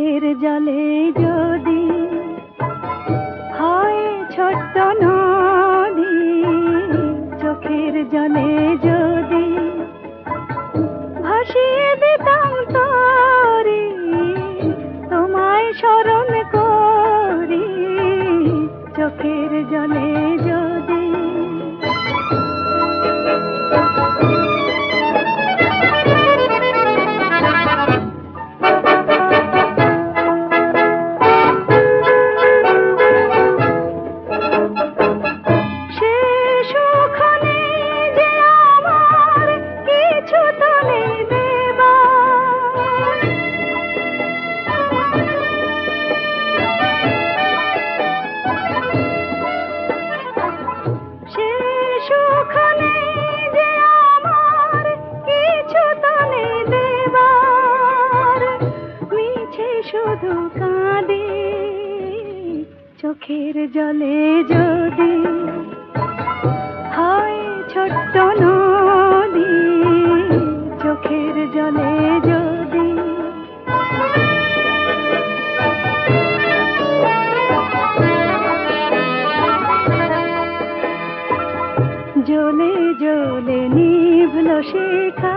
চোখের জলে যদি হয় ছোট্ট নদী, চোখের জলে যদি ভাসিয়ে দিতাম তরি, তোমায় স্মরণ করি, চোখের জলে শুধু কাঁদে, চোখের জলে যদি হয় ছোট্ট নদী, চোখের জলে যদি জলে জলে নিভল শেখা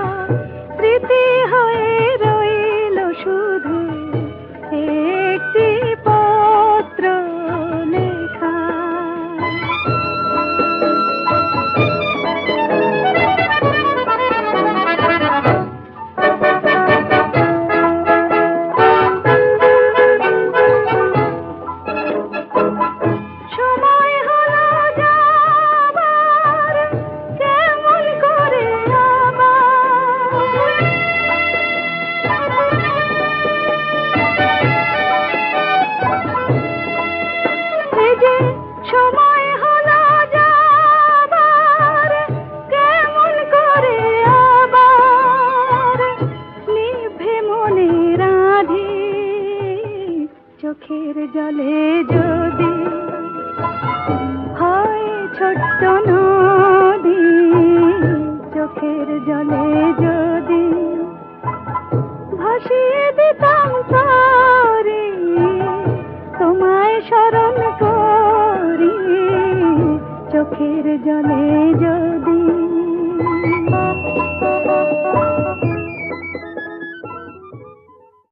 চোখের জলে যদি হয় ছোট্ট নদী, চোখের জলে যদি ভাসিয়ে দিতাম তারি, তোমায় স্মরণ করি, চোখের জলে